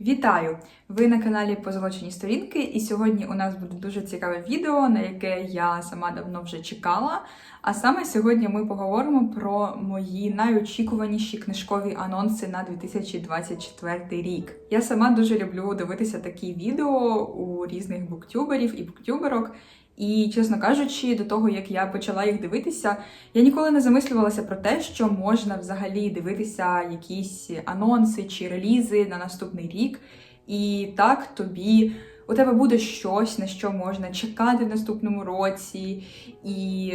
Вітаю! Ви на каналі Позолочені сторінки, і сьогодні у нас буде дуже цікаве відео, на яке я сама давно вже чекала. А саме сьогодні ми поговоримо про мої найочікуваніші книжкові анонси на 2024 рік. Я сама дуже люблю дивитися такі відео у різних буктюберів і буктюберок. І, чесно кажучи, до того як я почала їх дивитися, я ніколи не замислювалася про те, що можна взагалі дивитися якісь анонси чи релізи на наступний рік. І так тобі у тебе буде щось, на що можна чекати в наступному році, і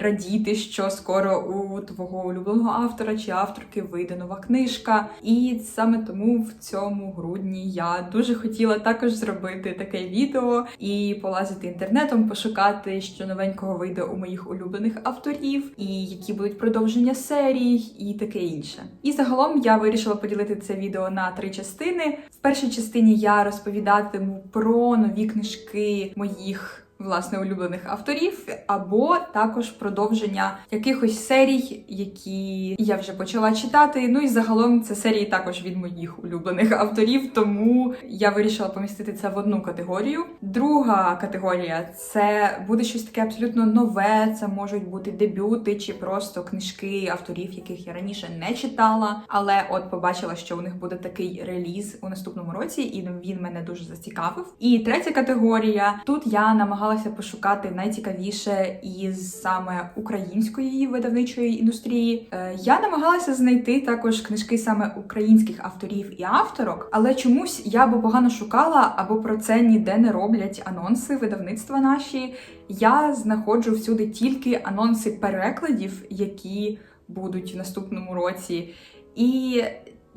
радіти, що скоро у твого улюбленого автора чи авторки вийде нова книжка. І саме тому в цьому грудні я дуже хотіла також зробити таке відео і полазити інтернетом, пошукати, що новенького вийде у моїх улюблених авторів, і які будуть продовження серій, і таке інше. І загалом я вирішила поділити це відео на три частини. В першій частині я розповідатиму про нові книжки моїх. Власне, улюблених авторів, або також продовження якихось серій, які я вже почала читати. Ну і загалом це серії також від моїх улюблених авторів, тому я вирішила помістити це в одну категорію. Друга категорія це буде щось таке абсолютно нове. Це можуть бути дебюти чи просто книжки авторів, яких я раніше не читала. Але от побачила, що у них буде такий реліз у наступному році, і він мене дуже зацікавив. І третя категорія тут я намагалася пошукати найцікавіше із саме української видавничої індустрії. Е, Я намагалася знайти також книжки саме українських авторів і авторок, але чомусь я або погано шукала, або про це ніде не роблять анонси видавництва наші. Я знаходжу всюди тільки анонси перекладів, які будуть в наступному році. І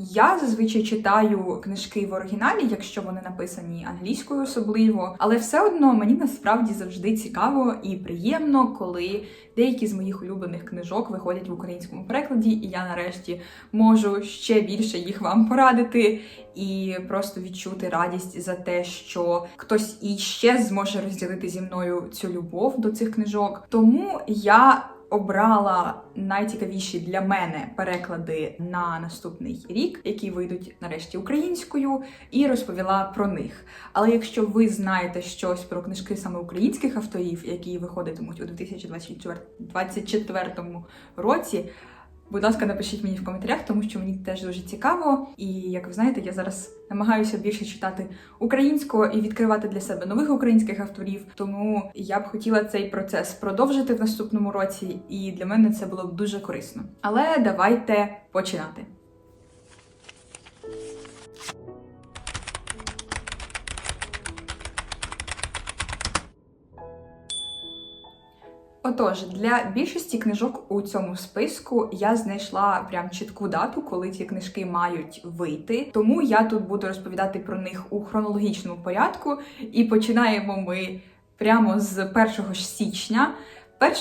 я зазвичай читаю книжки в оригіналі, якщо вони написані англійською особливо, але все одно мені насправді завжди цікаво і приємно, коли деякі з моїх улюблених книжок виходять в українському перекладі, і я нарешті можу ще більше їх вам порадити і просто відчути радість за те, що хтось іще зможе розділити зі мною цю любов до цих книжок. Тому я обрала найцікавіші для мене переклади на наступний рік, які вийдуть нарешті українською, і розповіла про них. Але якщо ви знаєте щось про книжки саме українських авторів, які виходитимуть у 2024 році. Будь ласка, напишіть мені в коментарях, тому що мені теж дуже цікаво. І як ви знаєте, я зараз намагаюся більше читати українського і відкривати для себе нових українських авторів. Тому я б хотіла цей процес продовжити в наступному році, і для мене це було б дуже корисно. Але давайте починати. Отож, для більшості книжок у цьому списку я знайшла прям чітку дату, коли ці книжки мають вийти. Тому я тут буду розповідати про них у хронологічному порядку. І починаємо ми прямо з 1 січня.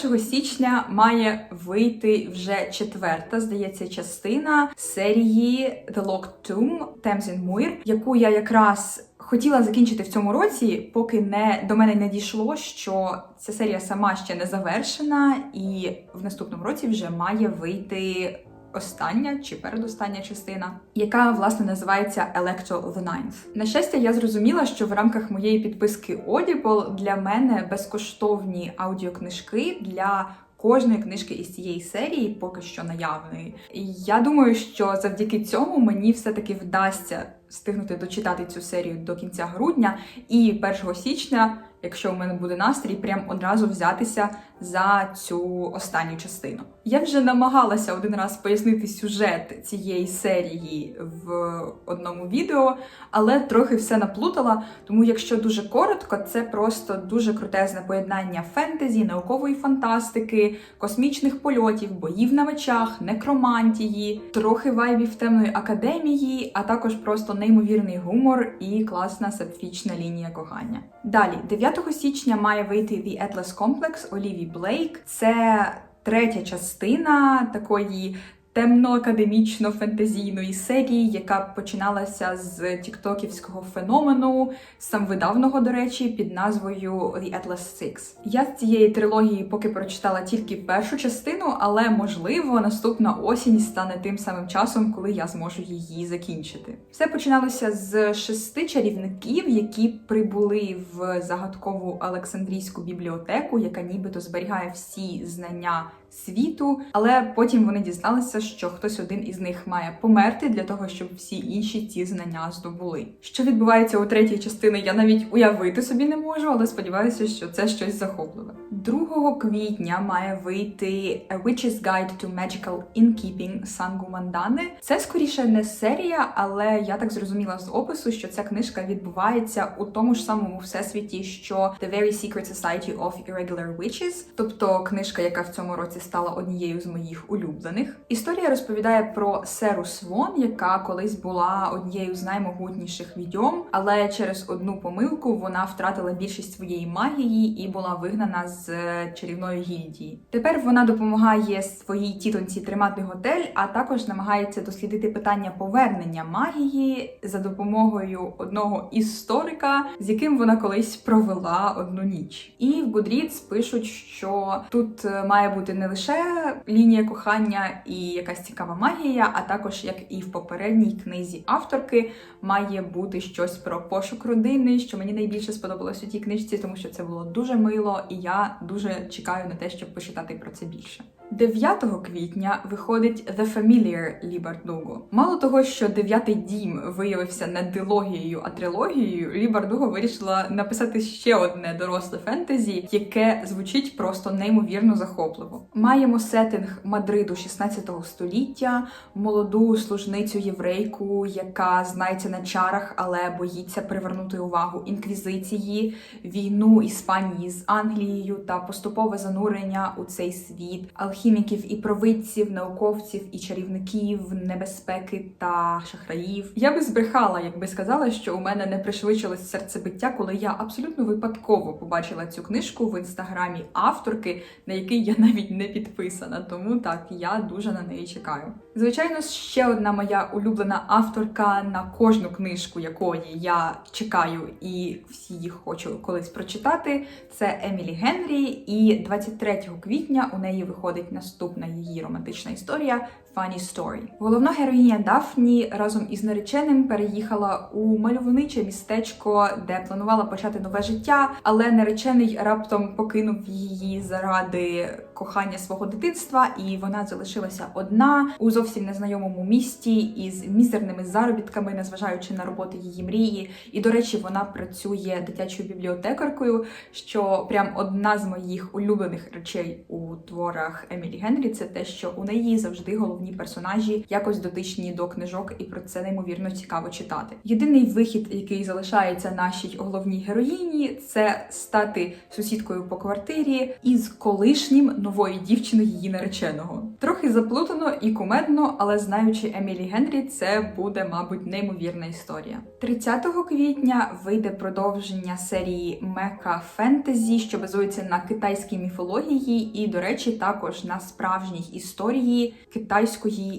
1 січня має вийти вже четверта, здається, частина серії The Locked Tomb Tamsin Muir, яку я якраз хотіла закінчити в цьому році, поки не до мене не дійшло, що ця серія сама ще не завершена, і в наступному році вже має вийти. Остання чи передостання частина, яка власне називається Electro the Ninth. На щастя, я зрозуміла, що в рамках моєї підписки Audible для мене безкоштовні аудіокнижки для кожної книжки із цієї серії поки що наявної. І я думаю, що завдяки цьому мені все-таки вдасться встигнути дочитати цю серію до кінця грудня. І 1 січня, якщо у мене буде настрій, прям одразу взятися за цю останню частину. Я вже намагалася один раз пояснити сюжет цієї серії в одному відео, але трохи все наплутала. Тому, якщо дуже коротко, це просто дуже крутезне поєднання фентезі, наукової фантастики, космічних польотів, боїв на мечах, некромантії, трохи вайбів темної академії, а також просто неймовірний гумор і класна сапфічна лінія кохання. Далі, 9 січня має вийти The Atlas Complex Оліві Блейк. Це третя частина такої темно-академічно-фентезійної серії, яка починалася з тіктоківського феномену, самвидавного, до речі, під назвою The Atlas Six. Я з цієї трилогії поки прочитала тільки першу частину, але можливо наступна осінь стане тим самим часом, коли я зможу її закінчити. Все починалося з шести чарівників, які прибули в загадкову Олександрійську бібліотеку, яка нібито зберігає всі знання світу, але потім вони дізналися, що хтось один із них має померти для того, щоб всі інші ці знання здобули. Що відбувається у третій частині, я навіть уявити собі не можу, але сподіваюся, що це щось захопливе. 2 квітня має вийти A Witch's Guide to Magical Innkeeping Сангу Мандани. Це скоріше не серія, але я так зрозуміла з опису, що ця книжка відбувається у тому ж самому всесвіті, що The Very Secret Society of Irregular Witches, тобто книжка, яка в цьому році стала однією з моїх улюблених. Історія розповідає про Серу Свон, яка колись була однією з наймогутніших відьом, але через одну помилку вона втратила більшість своєї магії і була вигнана з е, чарівної гільдії. Тепер вона допомагає своїй тітоньці тримати готель, а також намагається дослідити питання повернення магії за допомогою одного історика, з яким вона колись провела одну ніч. І в Goodreads пишуть, що тут е, має бути не лише лінія кохання і якась цікава магія, а також як і в попередній книзі авторки має бути щось про пошук родини, що мені найбільше сподобалось у тій книжці, тому що це було дуже мило, і я дуже чекаю на те, щоб почитати про це більше. 9 квітня виходить The Familiar Лі Бардуго. Мало того, що дев'ятий дім виявився не дилогією, а трилогією, Лі Бардуго вирішила написати ще одне доросле фентезі, яке звучить просто неймовірно захопливо. Маємо сеттинг Мадриду 16 століття, молоду служницю єврейку, яка знається на чарах, але боїться привернути увагу інквізиції, війну Іспанії з Англією та поступове занурення у цей світ, алхіміків і провидців, науковців і чарівників, небезпеки та шахраїв. Я би збрехала, якби сказала, що у мене не пришвидшилось серцебиття, коли я абсолютно випадково побачила цю книжку в інстаграмі авторки, на який я навіть не підписана. Тому так я дуже на неї чекаю. Звичайно, ще одна моя улюблена авторка на кожну книжку, якої я чекаю і всі їх хочу колись прочитати. Це Емілі Генрі, і 23 квітня у неї виходить наступна її романтична історія. Funny Story. Головна героїня Дафні разом із нареченим переїхала у мальовниче містечко, де планувала почати нове життя, але наречений раптом покинув її заради кохання свого дитинства, і вона залишилася одна у зовсім незнайомому місті із мізерними заробітками, незважаючи на роботи її мрії. І, до речі, вона працює дитячою бібліотекаркою, що прям одна з моїх улюблених речей у творах Емілі Генрі. Це те, що у неї завжди головні персонажі якось дотичні до книжок, і про це неймовірно цікаво читати. Єдиний вихід, який залишається нашій головній героїні, це стати сусідкою по квартирі із колишнім нової дівчини її нареченого. Трохи заплутано і кумедно, але знаючи Емілі Генрі, це буде, мабуть, неймовірна історія. 30 квітня вийде продовження серії Мека Фентезі, що базується на китайській міфології, і, до речі, також на справжній історії китайської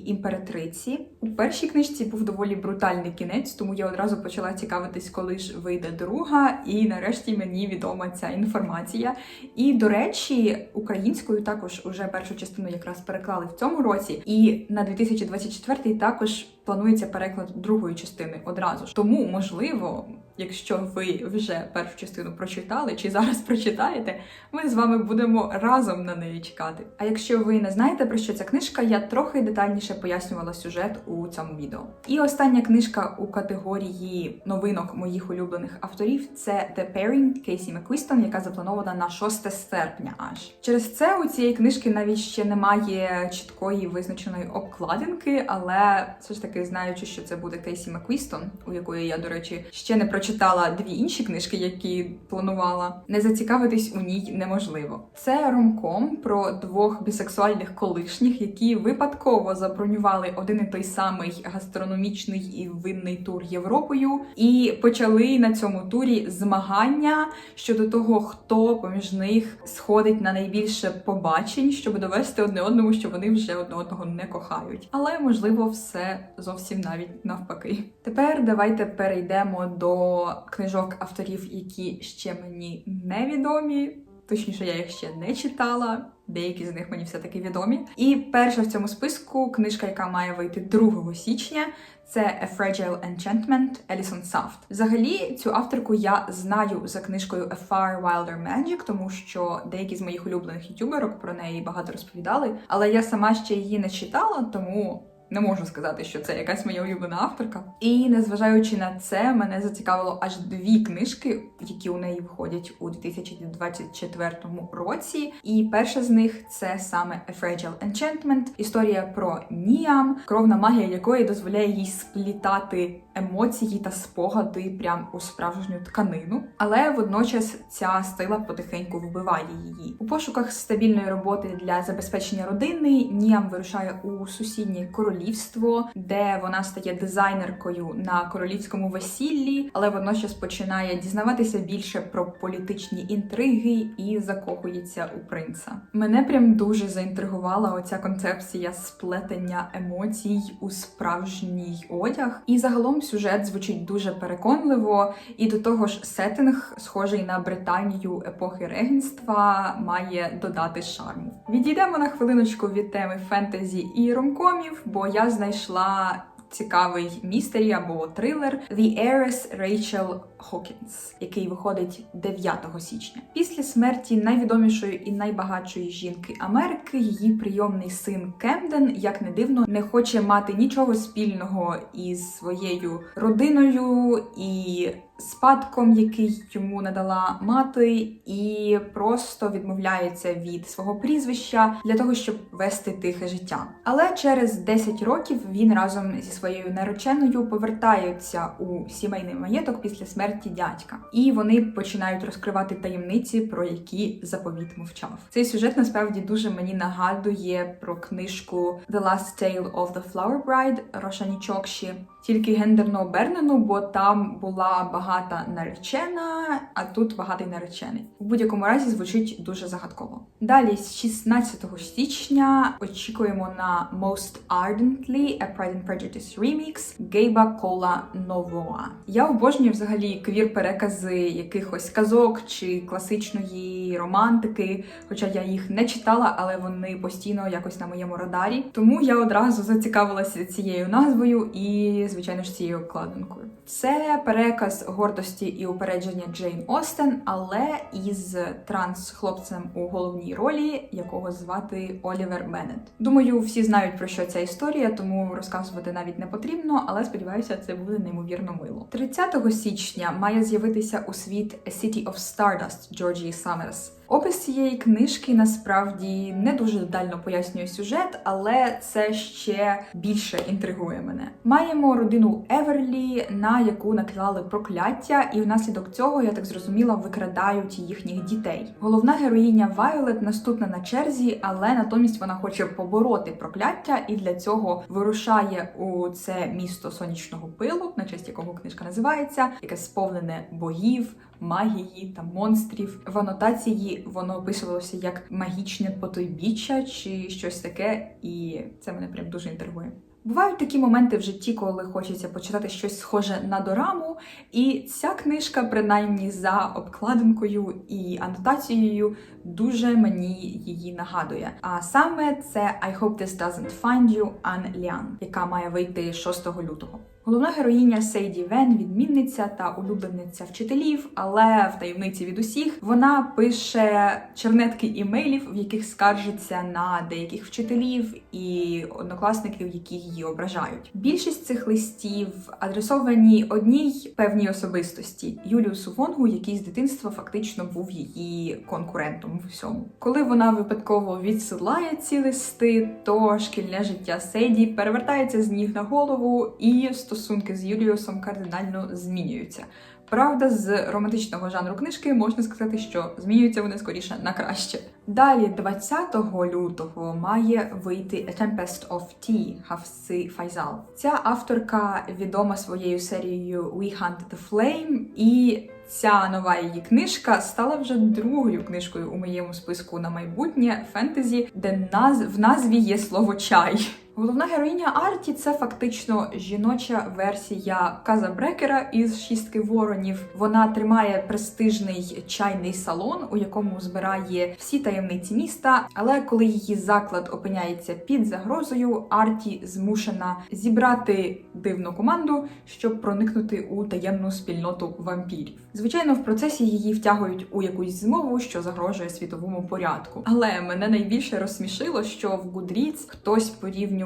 імператриці. У першій книжці був доволі брутальний кінець, тому я одразу почала цікавитись, коли ж вийде друга, і нарешті мені відома ця інформація. І, до речі, українською також уже першу частину якраз переклали в цьому році, і на 2024 також планується переклад другої частини одразу ж. Тому, можливо, якщо ви вже першу частину прочитали чи зараз прочитаєте, ми з вами будемо разом на неї чекати. А якщо ви не знаєте про що ця книжка, я трохи детальніше пояснювала сюжет у цьому відео. І остання книжка у категорії новинок моїх улюблених авторів це The Pairing Кейсі Маквістон, яка запланована на 6 серпня. Аж через це у цієї книжки навіть ще немає чіткої визначеної обкладинки, але все ж таки книжки, знаючи, що це буде Кейсі Маквістон, у якої я, до речі, ще не прочитала дві інші книжки, які планувала. Не зацікавитись у ній неможливо. Це ромком про двох бісексуальних колишніх, які випадково забронювали один і той самий гастрономічний і винний тур Європою, і почали на цьому турі змагання щодо того, хто поміж них сходить на найбільше побачень, щоб довести одне одному, що вони вже одне одного не кохають. Але можливо, все зовсім навіть навпаки. Тепер давайте перейдемо до книжок авторів, які ще мені невідомі. Точніше, я їх ще не читала. Деякі з них мені все-таки відомі. І перша в цьому списку книжка, яка має вийти 2 січня, це A Fragile Enchantment Елісон Сафт. Взагалі, цю авторку я знаю за книжкою A Far Wilder Magic, тому що деякі з моїх улюблених ютуберок про неї багато розповідали. Але я сама ще її не читала, тому. Не можу сказати, що це якась моя улюблена авторка. І незважаючи на це, мене зацікавило аж дві книжки, які у неї виходять у 2024 році. І перша з них це саме A Fragile Enchantment, історія про Ніам, кровна магія якої дозволяє їй сплітати емоції та спогади прям у справжню тканину. Але водночас ця стила потихеньку вбиває її. У пошуках стабільної роботи для забезпечення родини Ніам вирушає у сусіднє королівство, де вона стає дизайнеркою на королівському весіллі, але водночас починає дізнаватися більше про політичні інтриги і закохується у принца. Мене прям дуже заінтригувала оця концепція сплетення емоцій у справжній одяг. І загалом сюжет звучить дуже переконливо, і до того ж, сеттинг, схожий на Британію епохи регенства, має додати шарму. Відійдемо на хвилиночку від теми фентезі і ромкомів, бо я знайшла. Цікавий містері або трилер The Heiress Rachel Hawkins, який виходить 9 січня. Після смерті найвідомішої і найбагатшої жінки Америки її прийомний син Кемден, як не дивно, не хоче мати нічого спільного із своєю родиною і спадком, який йому надала мати, і просто відмовляється від свого прізвища для того, щоб вести тихе життя. Але через 10 років він разом зі своєю нареченою повертаються у сімейний маєток після смерті дядька, і вони починають розкривати таємниці, про які заповіт мовчав. Цей сюжет насправді дуже мені нагадує про книжку The Last Tale of the Flower Bride Рошані Чокші, тільки гендерно обернену, бо там була багата наречена, а тут багатий наречений. У будь-якому разі звучить дуже загадково. Далі, з 16 січня, очікуємо на Most Ardently A Pride and Prejudice Remix Гейба Кола Новоа. Я обожнюю взагалі квір-перекази якихось казок чи класичної романтики, хоча я їх не читала, але вони постійно якось на моєму радарі. Тому я одразу зацікавилася цією назвою і, звичайно ж, цією обкладинкою. Це переказ гордості і упередження Джейн Остен, але із транс-хлопцем у головній ролі, якого звати Олівер Беннет. Думаю, всі знають про що ця історія, тому розказувати навіть не потрібно, але сподіваюся, це буде неймовірно мило. 30 січня має з'явитися у світ A City of Stardust Джорджії Саммерс. Опис цієї книжки насправді не дуже детально пояснює сюжет, але це ще більше інтригує мене. Маємо родину Еверлі, на яку наклали прокляття, і внаслідок цього, я так зрозуміла, викрадають їхніх дітей. Головна героїня Вайолет наступна на черзі, але натомість вона хоче побороти прокляття і для цього вирушає у це місто сонячного пилу, на честь якого книжка називається, яке сповнене богів. Магії та монстрів в анотації воно описувалося як магічне потойбіччя чи щось таке, і це мене прям дуже інтригує. Бувають такі моменти в житті, коли хочеться почитати щось схоже на дораму, і ця книжка, принаймні за обкладинкою і анотацією, дуже мені її нагадує. А саме це I Hope This Doesn't Find You Ан Ліан, яка має вийти 6 лютого. Головна героїня Сейді Вен, відмінниця та улюблениця вчителів, але в таємниці від усіх вона пише чернетки імейлів, в яких скаржиться на деяких вчителів і однокласників, які її ображають. Більшість цих листів адресовані одній певній особистості Юліусу Вонгу, який з дитинства фактично був її конкурентом в всьому. Коли вона випадково відсилає ці листи, то шкільне життя Сейді перевертається з ніг на голову і стосунки з Юліусом кардинально змінюються. Правда, з романтичного жанру книжки можна сказати, що змінюються вони скоріше на краще. Далі, 20 лютого, має вийти A Tempest of Tea Хавси Файзал. Ця авторка відома своєю серією We Hunt the Flame, і ця нова її книжка стала вже другою книжкою у моєму списку на майбутнє фентезі, де наз... в назві є слово чай. Головна героїня Арті це фактично жіноча версія Каза Брекера із шістки воронів. Вона тримає престижний чайний салон, у якому збирає всі таємниці міста. Але коли її заклад опиняється під загрозою, Арті змушена зібрати дивну команду, щоб проникнути у таємну спільноту вампірів. Звичайно, в процесі її втягують у якусь змову, що загрожує світовому порядку. Але мене найбільше розсмішило, що в Goodreads хтось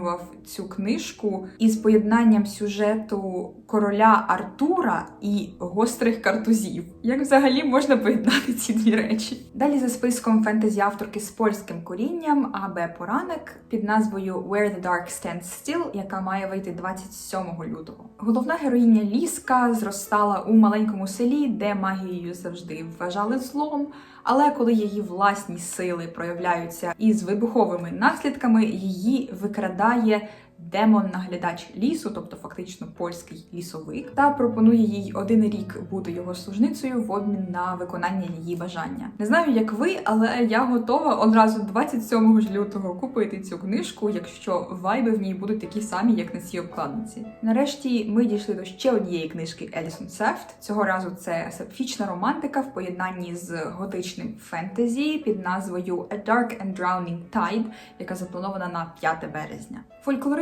порівнював цю книжку із поєднанням сюжету короля Артура і гострих картузів. Як взагалі можна поєднати ці дві речі? Далі за списком фентезі авторки з польським корінням АБ Поранек під назвою Where the Dark Stands Still, яка має вийти 27 лютого. Головна героїня Ліска зростала у маленькому селі, де магією завжди вважали злом. Але коли її власні сили проявляються із вибуховими наслідками, її викрадає демон-наглядач лісу, тобто фактично польський лісовик, та пропонує їй один рік бути його служницею в обмін на виконання її бажання. Не знаю, як ви, але я готова одразу 27 ж лютого купити цю книжку, якщо вайби в ній будуть такі самі, як на цій обкладинці. Нарешті ми дійшли до ще однієї книжки Елісон Сефт. Цього разу це сапфічна романтика в поєднанні з готичним фентезі під назвою A Dark and Drowning Tide, яка запланована на 5 березня.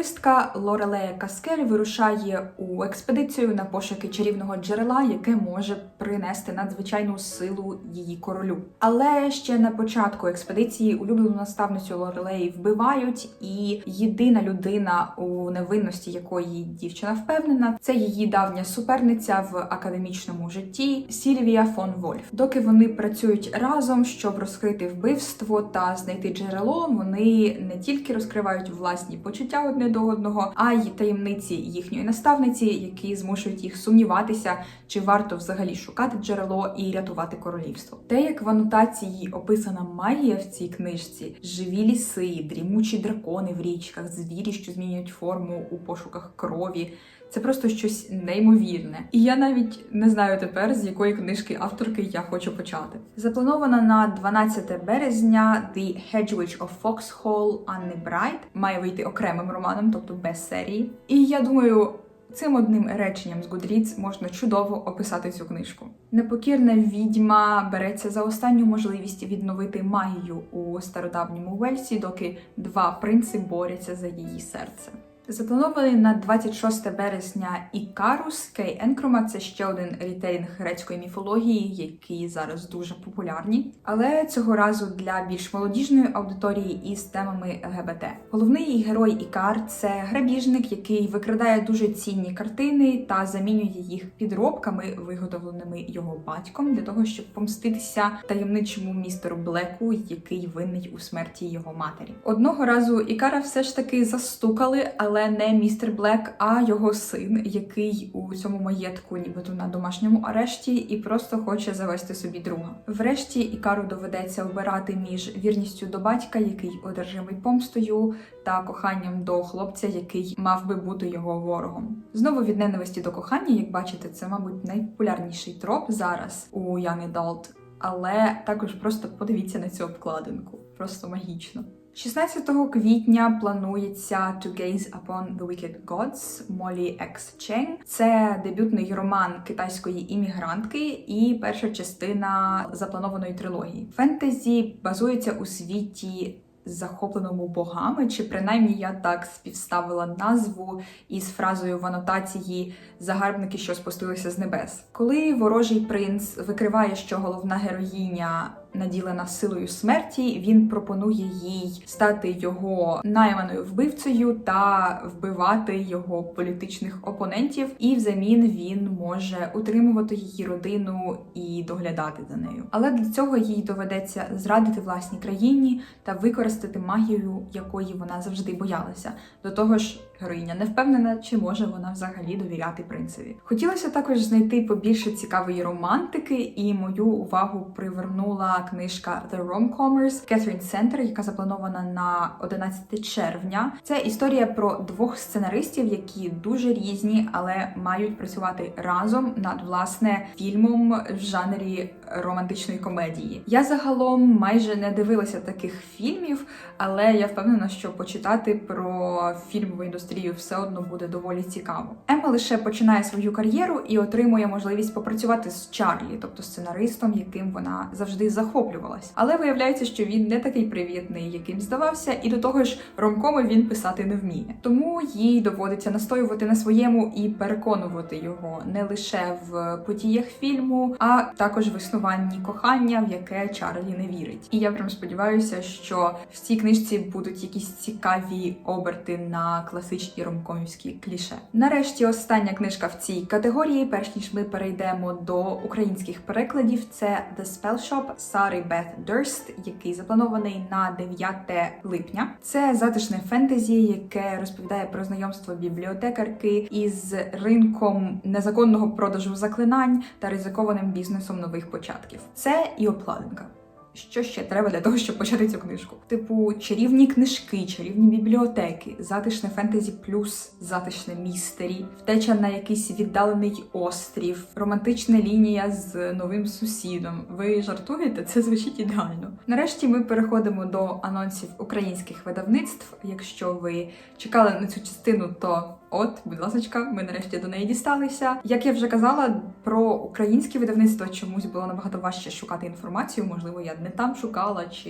Фольклористка Лорелея Каскель вирушає у експедицію на пошуки чарівного джерела, яке може принести надзвичайну силу її королю. Але ще на початку експедиції улюблену наставницю Лорелеї вбивають, і єдина людина, у невинності якої дівчина впевнена, це її давня суперниця в академічному житті Сільвія фон Вольф. Доки вони працюють разом, щоб розкрити вбивство та знайти джерело, вони не тільки розкривають власні почуття одне до одного, а й таємниці їхньої наставниці, які змушують їх сумніватися, чи варто взагалі шукати джерело і рятувати королівство. Те, як в анотації описана магія в цій книжці, живі ліси, дрімучі дракони в річках, звірі, що змінюють форму у пошуках крові. Це просто щось неймовірне. І я навіть не знаю тепер, з якої книжки авторки я хочу почати. Запланована на 12 березня The Hedgewitch of Foxhole Анни Брайт має вийти окремим романом, тобто без серії. І я думаю. Цим одним реченням з Goodreads можна чудово описати цю книжку. Непокірна відьма береться за останню можливість відновити магію у стародавньому Вельсі, доки два принци борються за її серце. Запланований на 26 березня Ікарус Кей Енкрома. Це ще один рітейлінг грецької міфології, які зараз дуже популярні. Але цього разу для більш молодіжної аудиторії із темами ЛГБТ. Головний герой Ікар це грабіжник, який викрадає дуже цінні картини та замінює їх підробками, виготовленими його батьком, для того, щоб помститися таємничому містеру Блеку, який винний у смерті його матері. Одного разу Ікара все ж таки застукали, але не містер Блек, а його син, який у цьому маєтку, нібито на домашньому арешті, і просто хоче завести собі друга. Врешті Ікару доведеться обирати між вірністю до батька, який одержимий помстою, та коханням до хлопця, який мав би бути його ворогом. Знову від ненависті до кохання, як бачите, це, мабуть, найпопулярніший троп зараз у Young Adult, але також просто подивіться на цю обкладинку. Просто магічно. 16 квітня планується To Gaze Upon the Wicked Gods Молі Екс Чен. Це дебютний роман китайської іммігрантки і перша частина запланованої трилогії. Фентезі базується у світі захопленому богами, чи принаймні я так співставила назву із фразою в анотації загарбники, що спустилися з небес. Коли ворожий принц викриває, що головна героїня наділена силою смерті, він пропонує їй стати його найманою вбивцею та вбивати його політичних опонентів, і взамін він може утримувати її родину і доглядати за нею. Але для цього їй доведеться зрадити власній країні та використати магію, якої вона завжди боялася. До того ж, героїня не впевнена, чи може вона взагалі довіряти принцеві. Хотілося також знайти побільше цікавої романтики, і мою увагу привернула книжка The Rom-Comers Кетрін Сентер, яка запланована на 11 червня. Це історія про двох сценаристів, які дуже різні, але мають працювати разом над власне фільмом в жанрі романтичної комедії. Я загалом майже не дивилася таких фільмів, але я впевнена, що почитати про фільмову індустрію все одно буде доволі цікаво. Ема лише починає свою кар'єру і отримує можливість попрацювати з Чарлі, тобто сценаристом, яким вона завжди захоплювалась. Але виявляється, що він не такий привітний, яким здавався, і до того ж, ромкоми він писати не вміє. Тому їй доводиться настоювати на своєму і переконувати його не лише в подіях фільму, а також в існуванні кохання, в яке Чарлі не вірить. І я прям сподіваюся, що в цій книжці будуть якісь цікаві оберти на класичні ромкомівські кліше. Нарешті остання книжка в цій категорії, перш ніж ми перейдемо до українських перекладів, це The Spell Shop Сари Бет Дерст, який запланований на 9 липня. Це затишне фентезі, яке розповідає про знайомство бібліотекарки із ринком незаконного продажу заклинань та ризикованим бізнесом нових початків. Це і обкладинка. Що ще треба для того, щоб почати цю книжку? Типу, чарівні книжки, чарівні бібліотеки, затишне фентезі плюс затишне містері, втеча на якийсь віддалений острів, романтична лінія з новим сусідом. Ви жартуєте? Це звучить ідеально. Нарешті ми переходимо до анонсів українських видавництв. Якщо ви чекали на цю частину, то От, будь ласка, ми нарешті до неї дісталися. Як я вже казала, про українське видавництво чомусь було набагато важче шукати інформацію. Можливо, я не там шукала, чи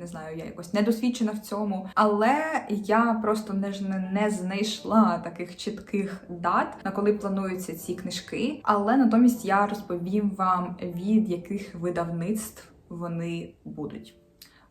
не знаю, я якось недосвідчена в цьому. Але я просто не не знайшла таких чітких дат, на коли плануються ці книжки. Але натомість я розповім вам від яких видавництв вони будуть.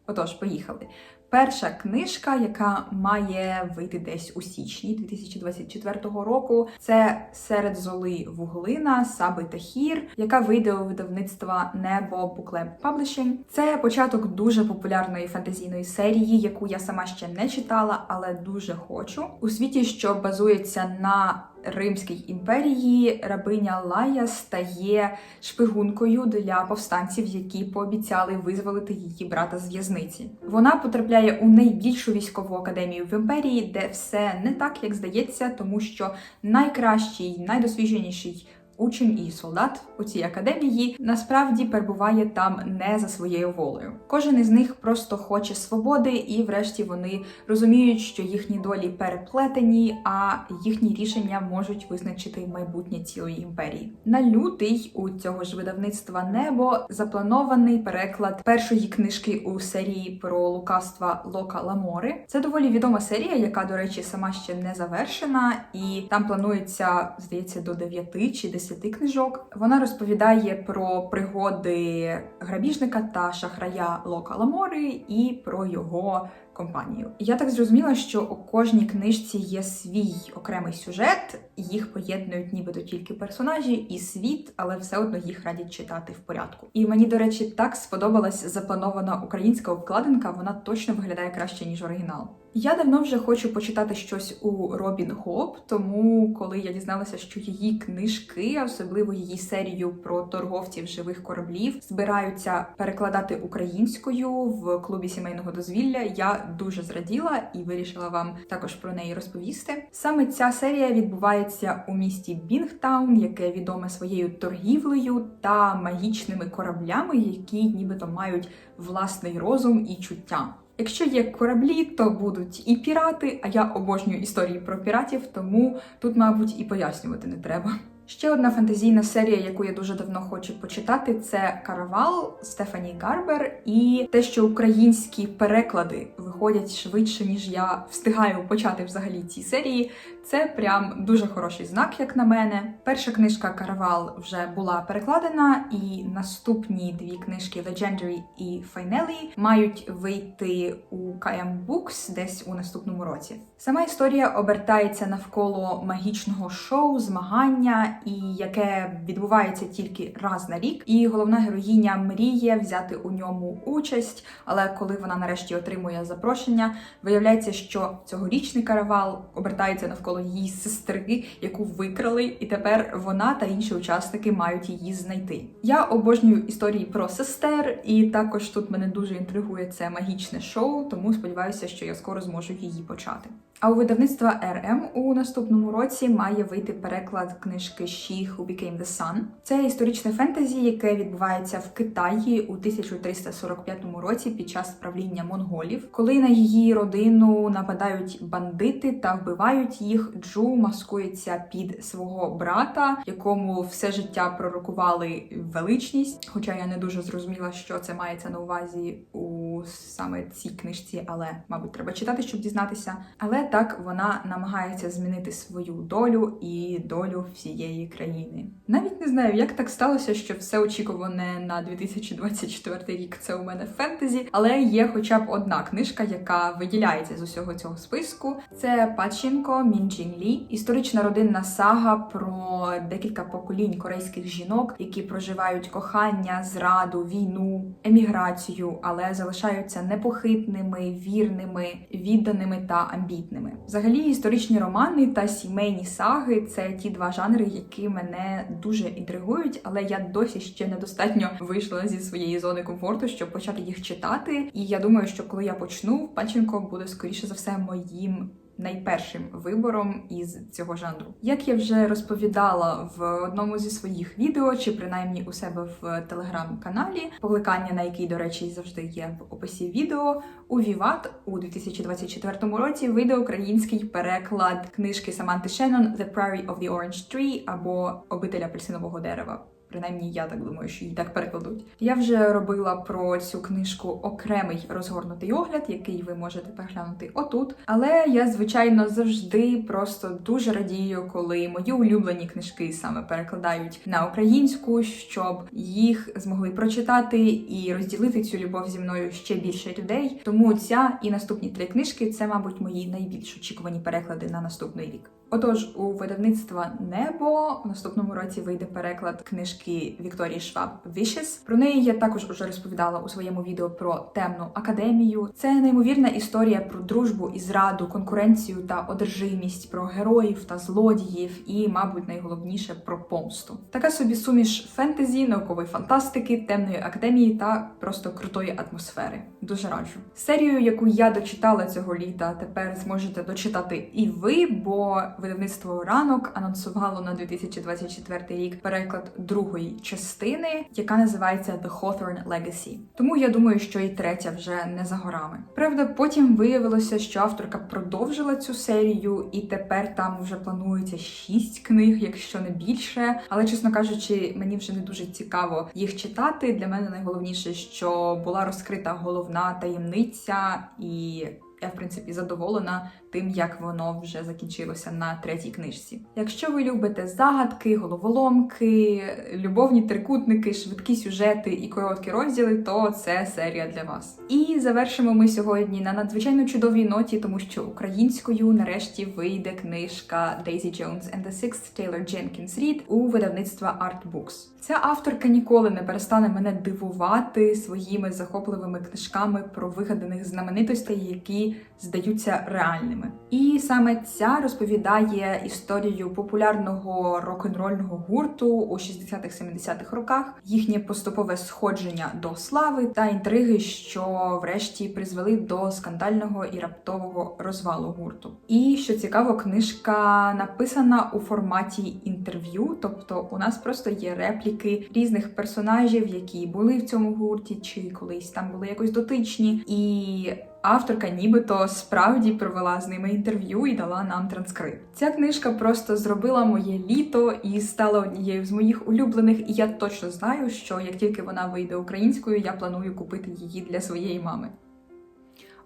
Отож, поїхали. Перша книжка, яка має вийти десь у січні 2024 року, це серед золи вуглина Саби Тахір, яка вийде у видавництва Небо Буклеб Publishing. Це початок дуже популярної фантазійної серії, яку я сама ще не читала, але дуже хочу. У світі, що базується на Римській імперії рабиня Лая стає шпигункою для повстанців, які пообіцяли визволити її брата з в'язниці. Вона потрапляє у найбільшу військову академію в імперії, де все не так, як здається, тому що найкращий, найдосвідченіший учень і солдат у цій академії насправді перебуває там не за своєю волею. Кожен із них просто хоче свободи, і, врешті, вони розуміють, що їхні долі переплетені, а їхні рішення можуть визначити майбутнє цілої імперії. На лютий у цього ж видавництва небо запланований переклад першої книжки у серії про лукавства Лока Ламори. Це доволі відома серія, яка, до речі, сама ще не завершена, і там планується, здається, до 9 чи 10 книжок. Вона розповідає про пригоди грабіжника та шахрая Лока Ламори і про його компанію. Я так зрозуміла, що у кожній книжці є свій окремий сюжет, їх поєднують нібито тільки персонажі і світ, але все одно їх радять читати в порядку. І мені, до речі, так сподобалась запланована українська обкладинка. Вона точно виглядає краще ніж оригінал. Я давно вже хочу почитати щось у Робін Хоп, тому коли я дізналася, що її книжки, особливо її серію про торговців живих кораблів, збираються перекладати українською в клубі сімейного дозвілля, я дуже зраділа і вирішила вам також про неї розповісти. Саме ця серія відбувається у місті Бінгтаун, яке відоме своєю торгівлею та магічними кораблями, які нібито мають власний розум і чуття. Якщо є кораблі, то будуть і пірати, а я обожнюю історії про піратів, тому тут, мабуть, і пояснювати не треба. Ще одна фантазійна серія, яку я дуже давно хочу почитати, це Каравал Стефані Гарбер, і те, що українські переклади виходять швидше, ніж я встигаю почати взагалі ці серії. Це прям дуже хороший знак, як на мене. Перша книжка Каравал вже була перекладена, і наступні дві книжки Legendary і Finale мають вийти у KM Books десь у наступному році. Сама історія обертається навколо магічного шоу, змагання, і яке відбувається тільки раз на рік. І головна героїня мріє взяти у ньому участь. Але коли вона нарешті отримує запрошення, виявляється, що цьогорічний каравал обертається навколо її сестри, яку викрали, і тепер вона та інші учасники мають її знайти. Я обожнюю історії про сестер, і також тут мене дуже інтригує це магічне шоу, тому сподіваюся, що я скоро зможу її почати. А у видавництва РМ у наступному році має вийти переклад книжки She Who Became the Sun. Це історичне фентезі, яке відбувається в Китаї у 1345 році під час правління монголів, коли на її родину нападають бандити та вбивають їх. Джу маскується під свого брата, якому все життя пророкували величність. Хоча я не дуже зрозуміла, що це мається на увазі у саме цій книжці, але мабуть треба читати, щоб дізнатися. Але так вона намагається змінити свою долю і долю всієї країни. Навіть не знаю, як так сталося, що все очікуване на 2024 рік це у мене фентезі, але є хоча б одна книжка, яка виділяється з усього цього списку. Це Пачінко Мінджін Лі, історична родинна сага про декілька поколінь корейських жінок, які проживають кохання, зраду, війну, еміграцію, але залишаються непохитними, вірними, відданими та амбітними. Взагалі, історичні романи та сімейні саги це ті два жанри, які мене дуже інтригують, але я досі ще недостатньо вийшла зі своєї зони комфорту, щоб почати їх читати. І я думаю, що коли я почну, Панченко буде скоріше за все моїм найпершим вибором із цього жанру. Як я вже розповідала в одному зі своїх відео, чи принаймні у себе в телеграм-каналі, покликання на який, до речі, завжди є в описі відео. У Віват у 2024 році вийде український переклад книжки Саманти Шеннон «The Prairie of the Orange Tree» або Обитель апельсинового дерева. Принаймні, я так думаю, що її так перекладуть. Я вже робила про цю книжку окремий розгорнутий огляд, який ви можете переглянути отут. Але я, звичайно, завжди просто дуже радію, коли мої улюблені книжки саме перекладають на українську, щоб їх змогли прочитати і розділити цю любов зі мною ще більше людей. Тому ця і наступні три книжки це, мабуть, мої найбільш очікувані переклади на наступний рік. Отож, у видавництва Небо в наступному році вийде переклад книжки Вікторії Шваб Вішес. Про неї я також уже розповідала у своєму відео про темну академію. Це неймовірна історія про дружбу і зраду, конкуренцію та одержимість, про героїв та злодіїв, і, мабуть, найголовніше про помсту. Така собі суміш фентезі, наукової фантастики, темної академії та просто крутої атмосфери. Дуже раджу. Серію, яку я дочитала цього літа, тепер зможете дочитати і ви, бо видавництво ранок анонсувало на 2024 рік переклад другої частини, яка називається The Hawthorne Legacy. Тому я думаю, що і третя вже не за горами. Правда, потім виявилося, що авторка продовжила цю серію, і тепер там вже планується шість книг, якщо не більше. Але чесно кажучи, мені вже не дуже цікаво їх читати. Для мене найголовніше, що була розкрита головна таємниця і. Я, в принципі, задоволена тим, як воно вже закінчилося на третій книжці. Якщо ви любите загадки, головоломки, любовні трикутники, швидкі сюжети і короткі розділи, то це серія для вас. І завершимо ми сьогодні на надзвичайно чудовій ноті, тому що українською нарешті вийде книжка Daisy Jones and the Sixth Taylor Jenkins Reid у видавництва Art Books. Ця авторка ніколи не перестане мене дивувати своїми захопливими книжками про вигаданих знаменитостей, які здаються реальними. І саме ця розповідає історію популярного рок-н-рольного гурту у 60-70-х роках, їхнє поступове сходження до слави та інтриги, що врешті призвели до скандального і раптового розвалу гурту. І що цікаво, книжка написана у форматі інтерв'ю, тобто у нас просто є репліки різних персонажів, які були в цьому гурті, чи колись там були якось дотичні. І Авторка нібито справді провела з ними інтерв'ю і дала нам транскрипт. Ця книжка просто зробила моє літо і стала однією з моїх улюблених. І я точно знаю, що як тільки вона вийде українською, я планую купити її для своєї мами.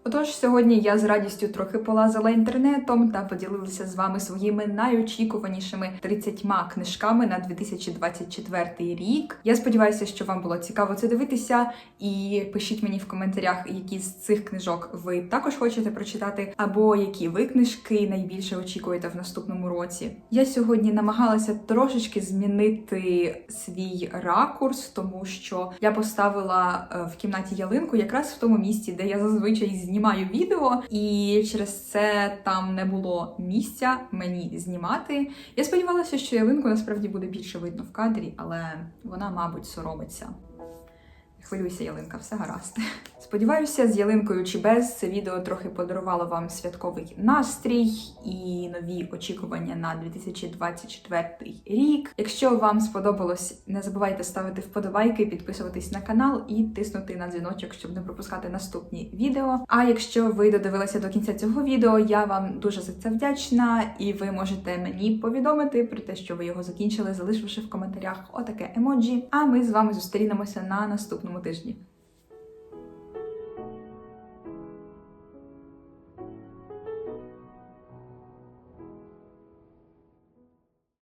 Отож, сьогодні я з радістю трохи полазила інтернетом та поділилася з вами своїми найочікуванішими 30 книжками на 2024 рік. Я сподіваюся, що вам було цікаво це дивитися, і пишіть мені в коментарях, які з цих книжок ви також хочете прочитати, або які ви книжки найбільше очікуєте в наступному році. Я сьогодні намагалася трошечки змінити свій ракурс, тому що я поставила е, в кімнаті ялинку якраз в тому місці, де я зазвичай знімаю відео, і через це там не було місця мені знімати. Я сподівалася, що ялинку насправді буде більше видно в кадрі, але вона, мабуть, соромиться. Хвилюйся, ялинка, все гаразд. Сподіваюся, з ялинкою чи без це відео трохи подарувало вам святковий настрій і нові очікування на 2024 рік. Якщо вам сподобалось, не забувайте ставити вподобайки, підписуватись на канал і тиснути на дзвіночок, щоб не пропускати наступні відео. А якщо ви додивилися до кінця цього відео, я вам дуже за це вдячна, і ви можете мені повідомити про те, що ви його закінчили, залишивши в коментарях отаке емоджі. А ми з вами зустрінемося на наступному тижні.